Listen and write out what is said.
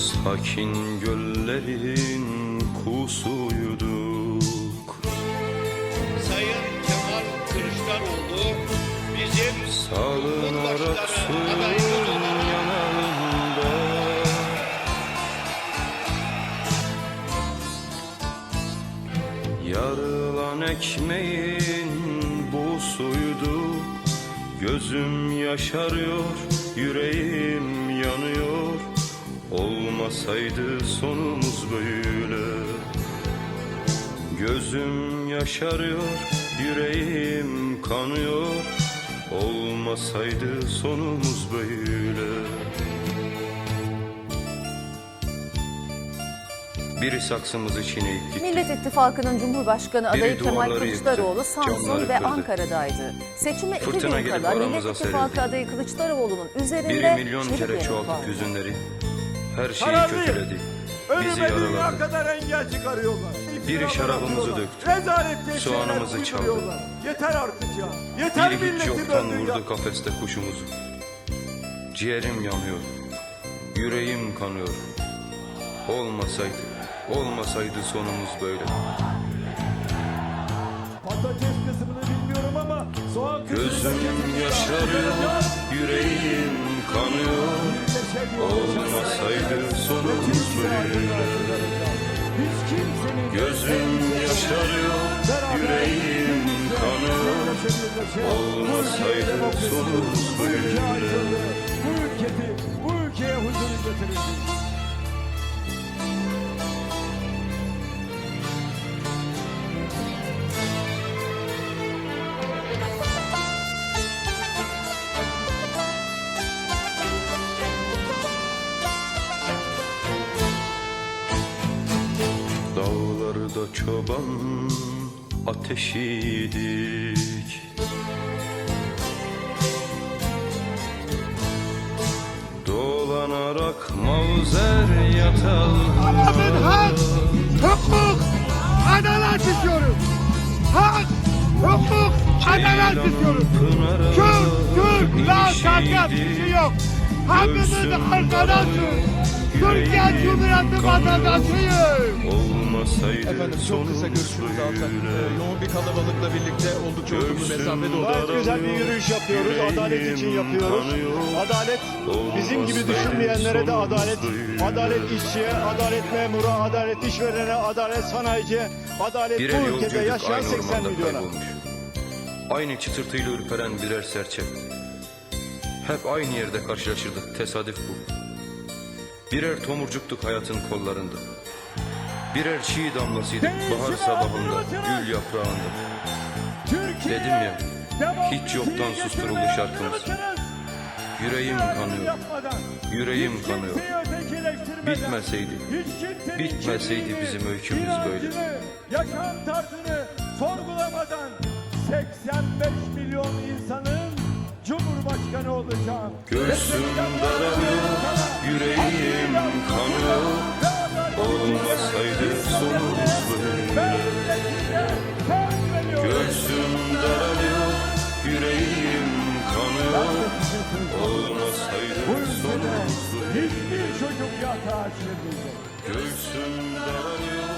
Sakin göllerin kusuyduk. Sayın Kemal Kılıçdaroğlu bizim Salınarak suyun yanında Yarılan ekmeğin bu suydu. Gözüm yaşarıyor, yüreğim yanıyor Olmasaydı sonumuz böyle Gözüm yaşarıyor, yüreğim kanıyor Olmasaydı sonumuz böyle Biri saksımızı çiğneyip gitti Millet İttifakı'nın Cumhurbaşkanı Biri adayı Kemal Kılıçdaroğlu yıktı, Samsun ve kırdı. Ankara'daydı. Seçime iki Fırtına gün gelip kala Millet İttifakı serildi. adayı Kılıçdaroğlu'nun üzerinde Biri milyon kere çoğaltıp hüzünleri Her şeyi Kararlıyım. kötüledi Bizi Önüme dünya yaraladı kadar engel çıkarıyorlar. Biri şarabımızı atıyorlar. döktü. Soğanımızı şeyler çaldı. uyduruyorlar. Yeter artık ya. Yeter Bir hiç milleti yoktan böldün ya. vurdu kafeste kuşumuzu Ciğerim yanıyor Yüreğim kanıyor Olmasaydı Olmasaydı sonumuz böyle Patates kısmını bilmiyorum ama soğan kısmını Gözüm yaşarıyor Yüreğim kanıyor Hiç kimsenin Gözüm yaşarıyor Yüreğim kanıyor. Olmasaydı sonumuz böyle. Bu ülkeye huzur getirildi. Dağlarda çoban ateşiydik Dolanarak mavzer yatalı Ben hak, hukuk, adalet istiyorum. Hak, hukuk, adalet istiyorum. Kürt, Türk, Laz, Sakat bir şey yok. Hepimizin arkadaşız. Türkiye Cumhuriyeti vatandaşıyım. Olmasaydı Efendim çok kısa görüşürüz zaten. Ee, yoğun bir kalabalıkla birlikte oldukça uzun bir mesafede olduk. Gayet güzel bir yürüyüş yapıyoruz. Adalet için yapıyoruz. Adalet bizim gibi düşünmeyenlere de adalet. Adalet işçiye, adalet memura, adalet işverene, adalet sanayiciye, adalet Birer bu ülkede yaşayan aynı 80 ormanda milyona. kaybolmuş. Aynı çıtırtıyla ürperen birer serçe. Hep aynı yerde karşılaşırdık, tesadüf bu. Birer tomurcuktuk hayatın kollarında. Birer çiğ damlasıydık bahar sabahında, gül yaprağında. Dedim ya, hiç yoktan susturuldu şarkımız. Yüreğim kanıyor, yüreğim kanıyor. Bitmeseydi, bitmeseydi bizim öykümüz böyle. Yaşam tarzını sorgulamadan 85 milyon insanın Cumhurbaşkanı olacağım. Göğsüm daralıyor, yüreğim kanıyor. Olmasaydı sonumuz böyle. Göğsüm daralıyor, yüreğim kanıyor. Olmasaydı sonumuz böyle. Hiçbir çocuk yatağa açılmayacak. Göğsüm daralıyor.